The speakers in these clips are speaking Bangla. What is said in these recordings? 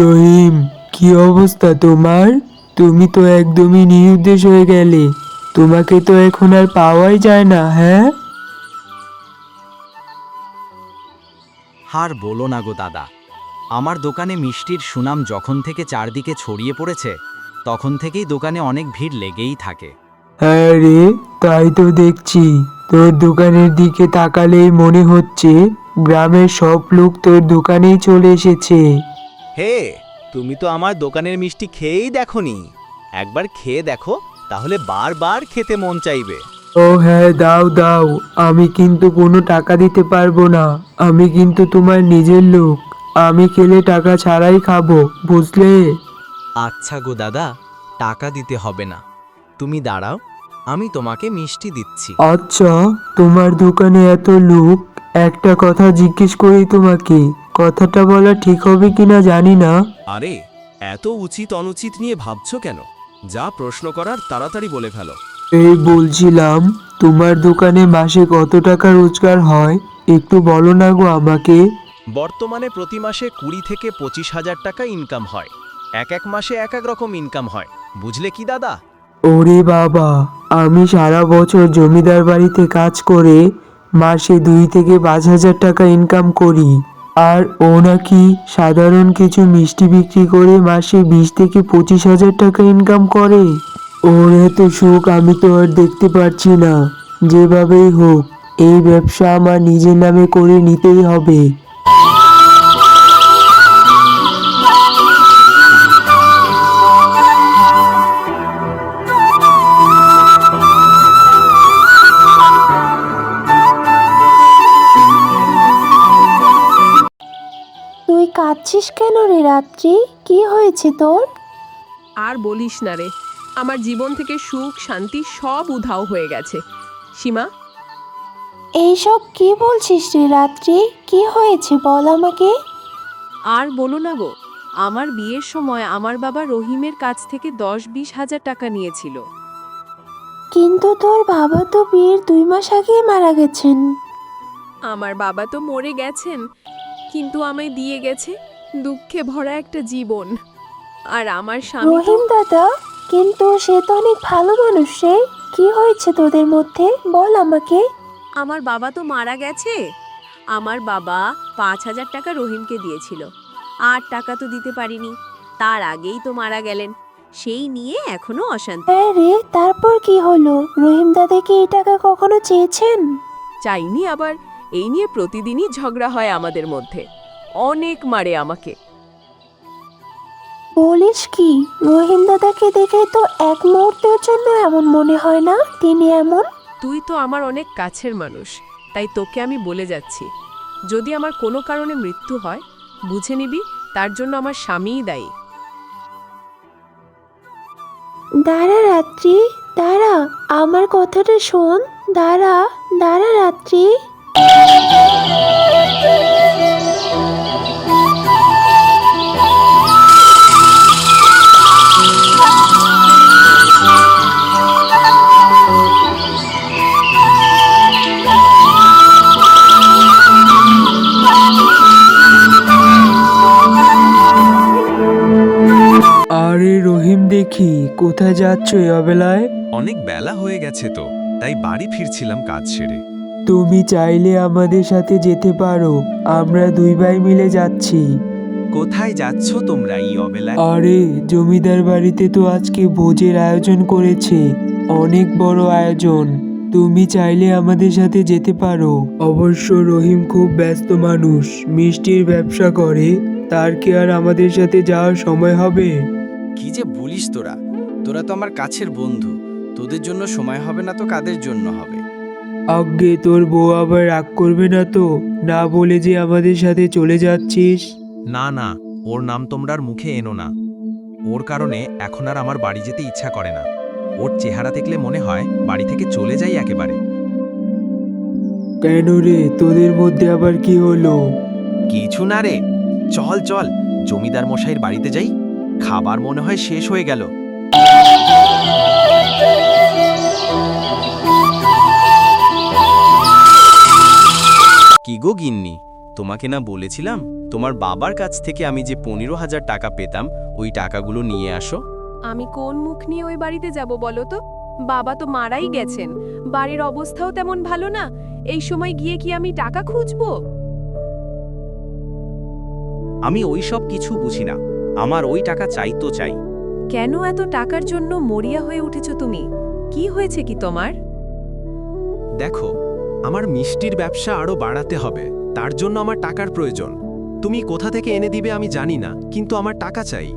রহিম কি অবস্থা তোমার? তুমি তো একদমই নিরুদ্দেশ হয়ে গেলে। তোমাকে তো এখন আর পাওয়াই যায় না হ্যাঁ? হার বলো না গো দাদা। আমার দোকানে মিষ্টির সুনাম যখন থেকে চারদিকে ছড়িয়ে পড়েছে তখন থেকেই দোকানে অনেক ভিড় লেগেই থাকে। হ্যাঁ রে তাই তো দেখছি। তোর দোকানের দিকে তাকালেই মনে হচ্ছে গ্রামের সব লোক তোর দোকানেই চলে এসেছে। হে তুমি তো আমার দোকানের মিষ্টি খেয়েই দেখোনি। একবার খেয়ে দেখো তাহলে বারবার খেতে মন চাইবে। ও হ্যাঁ দাও দাও আমি কিন্তু কোনো টাকা দিতে পারব না। আমি কিন্তু তোমার নিজের লোক। আমি খেলে টাকা ছাড়াই খাব বুঝলে? আচ্ছা গো দাদা টাকা দিতে হবে না। তুমি দাঁড়াও আমি তোমাকে মিষ্টি দিচ্ছি। আচ্ছা তোমার দোকানে এত লোক একটা কথা জিজ্ঞেস করি তোমাকে। কথাটা বলা ঠিক হবে কিনা জানি না। আরে এত উচিত অনুচিত নিয়ে ভাবছ কেন? যা প্রশ্ন করার তাড়াতাড়ি বলে ফেলো। এই বলছিলাম তোমার দোকানে মাসে কত টাকা রোজগার হয়? একটু বলো না গো আমাকে। বর্তমানে প্রতি মাসে কুড়ি থেকে পঁচিশ হাজার টাকা ইনকাম হয়। এক এক মাসে এক এক রকম ইনকাম হয়। বুঝলে কি দাদা? ওরে বাবা আমি সারা বছর জমিদার বাড়িতে কাজ করে মাসে দুই থেকে পাঁচ হাজার টাকা ইনকাম করি। আর ও নাকি সাধারণ কিছু মিষ্টি বিক্রি করে মাসে বিশ থেকে পঁচিশ হাজার টাকা ইনকাম করে। ওর এত সুখ আমি তো আর দেখতে পারছি না। যেভাবেই হোক, এই ব্যবসা আমার নিজের নামে করে নিতেই হবে। কাঁদছিস কেন রে রাত্রি? কি হয়েছে তোর? আর বলিস না রে আমার জীবন থেকে সুখ শান্তি সব উধাও হয়ে গেছে। সীমা? এইসব কি বলছিস রে রাত্রি? কি হয়েছে বল আমাকে? আর বলো না গো আমার বিয়ের সময় আমার বাবা রহিমের কাছ থেকে দশ বিশ হাজার টাকা নিয়েছিল। কিন্তু তোর বাবা তো বিয়ের দুই মাস আগেই মারা গেছেন। আমার বাবা তো মরে গেছেন কিন্তু আমায় দিয়ে গেছে দুঃখে ভরা একটা জীবন। আর আমার স্বামী তো রহিম দাদা কিন্তু সে তো অনেক ভালো মানুষ রে। কি হয়েছে তোদের মধ্যে? বল আমাকে। আমার বাবা তো মারা গেছে। আমার বাবা পাঁচ হাজার টাকা রহিমকে দিয়েছিল। আর টাকা তো দিতে পারিনি। তার আগেই তো মারা গেলেন। সেই নিয়ে এখনও অশান্তি। হ্যাঁ রে তারপর কি হলো? রহিম দাদা কি এই টাকা কখনো চেয়েছেন? চাইনি আবার। এই নিয়ে প্রতিদিনই ঝগড়া হয় আমাদের মধ্যে। অনেক মারে আমাকে। বলিস কি? রহিম দাদাকে দেখে তো এক মুহূর্তের জন্য এমন মনে হয় না? তিনি এমন? তুই তো আমার অনেক কাছের মানুষ তাই তোকে আমি বলে যাচ্ছি। যদি আমার কোনো কারণে মৃত্যু হয় বুঝে নিবি তার জন্য আমার স্বামীই দায়ী। দাঁড়া রাত্রি দাঁড়া আমার কথাটা শোন। দাঁড়া দাঁড়া রাত্রি। আরে রহিম দেখি, কোথায় যাচ্ছ এই অবেলায়? অনেক বেলা হয়ে গেছে তো, তাই বাড়ি ফিরছিলাম কাজ সেরে। তুমি চাইলে আমাদের সাথে যেতে পারো। আমরা দুই ভাই মিলে যাচ্ছি। কোথায় যাচ্ছ তোমরা এই অবেলায়? আরে জমিদার বাড়িতে তো আজকে ভোজের আয়োজন করেছে। অনেক বড় আয়োজন। তুমি চাইলে আমাদের সাথে যেতে পারো। অবশ্য রহিম খুব ব্যস্ত মানুষ। মিষ্টির ব্যবসা করে। তার কি আর আমাদের সাথে যাওয়ার সময় হবে? কি যে বলিস তোরা? তোরা তো আমার কাছের বন্ধু। তোদের জন্য সময় হবে না তো কাদের জন্য হবে? আগে তোর বউ আবার রাগ করবে না তো? না বলে যে আমাদের সাথে চলে যাচ্ছিস? না না ওর নাম তোমরার মুখে এনো না। ওর কারণে এখন আর আমার বাড়ি যেতে ইচ্ছা করে না। ওর চেহারা দেখলে মনে হয় বাড়ি থেকে চলে যাই একেবারে। কেন রে? তোদের মধ্যে আবার কি হলো? কিছু না রে। চল চল জমিদার মশাইয়ের বাড়িতে যাই। খাবার মনে হয় শেষ হয়ে গেল। কি গো গিন্নি? তোমাকে না বলেছিলাম তোমার বাবার কাছ থেকে আমি যে পনেরো হাজার টাকা পেতাম ওই টাকাগুলো নিয়ে আসো। আমি কোন মুখ নিয়ে ওই বাড়িতে যাব বলো তো? বাবা তো মারাই গেছেন বাড়ির অবস্থাও তেমন ভালো না এই সময় গিয়ে কি আমি টাকা খুঁজব? আমি ওই সব কিছু বুঝি না আমার ওই টাকা চাই তো চাই। কেন এত টাকার জন্য মরিয়া হয়ে উঠেছ তুমি? কি হয়েছে কি তোমার? দেখো আমার মিষ্টির ব্যবসা আরও বাড়াতে হবে। তার জন্য আমার টাকার প্রয়োজন। তুমি কোথা থেকে এনে দিবে আমি জানি না কিন্তু আমার টাকা চাই।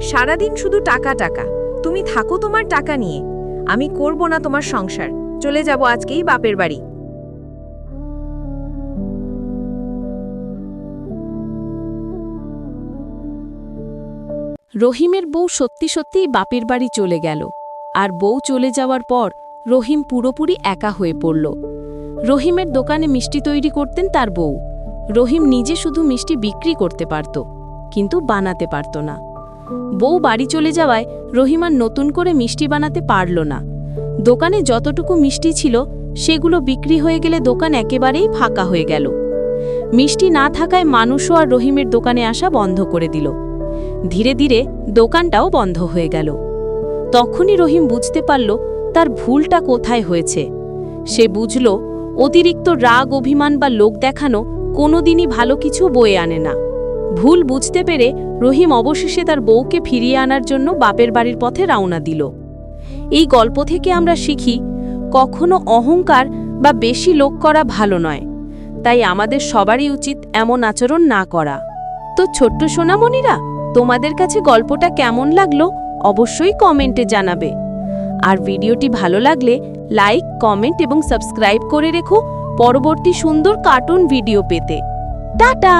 সারাদিন শুধু টাকা টাকা। তুমি থাকো তোমার টাকা নিয়ে। আমি করব না তোমার সংসার। চলে যাব আজকেই বাপের বাড়ি। রহিমের বউ সত্যি সত্যিই বাপের বাড়ি চলে গেল। আর বউ চলে যাওয়ার পর রহিম পুরোপুরি একা হয়ে পড়ল। রহিমের দোকানে মিষ্টি তৈরি করতেন তার বউ। রহিম নিজে শুধু মিষ্টি বিক্রি করতে পারত, কিন্তু বানাতে পারত না। বউ বাড়ি চলে যাওয়ায় রহিম আর নতুন করে মিষ্টি বানাতে পারল না। দোকানে যতটুকু মিষ্টি ছিল, সেগুলো বিক্রি হয়ে গেলে দোকান একেবারেই ফাঁকা হয়ে গেল। মিষ্টি না থাকায় মানুষও আর রহিমের দোকানে আসা বন্ধ করে দিল। ধীরে ধীরে দোকানটাও বন্ধ হয়ে গেল। তখনই রহিম বুঝতে পারল, তার ভুলটা কোথায় হয়েছে। সে বুঝল অতিরিক্ত রাগ, অভিমান বা লোক দেখানো কোনোদিনই ভালো কিছু বয়ে আনে না। ভুল বুঝতে পেরে রহিম অবশেষে তার বউকে ফিরিয়ে আনার জন্য বাপের বাড়ির পথে রওনা দিল। এই গল্প থেকে আমরা শিখি, কখনো অহংকার বা বেশি লোক করা ভালো নয়। তাই আমাদের সবারই উচিত এমন আচরণ না করা। তো ছোট্ট সোনামণিরা, তোমাদের কাছে গল্পটা কেমন লাগল? অবশ্যই কমেন্টে জানাবে। আর ভিডিওটি ভালো লাগলে লাইক, কমেন্ট এবং সাবস্ক্রাইব করে রেখো পরবর্তী সুন্দর কার্টুন ভিডিও পেতে। টাটা!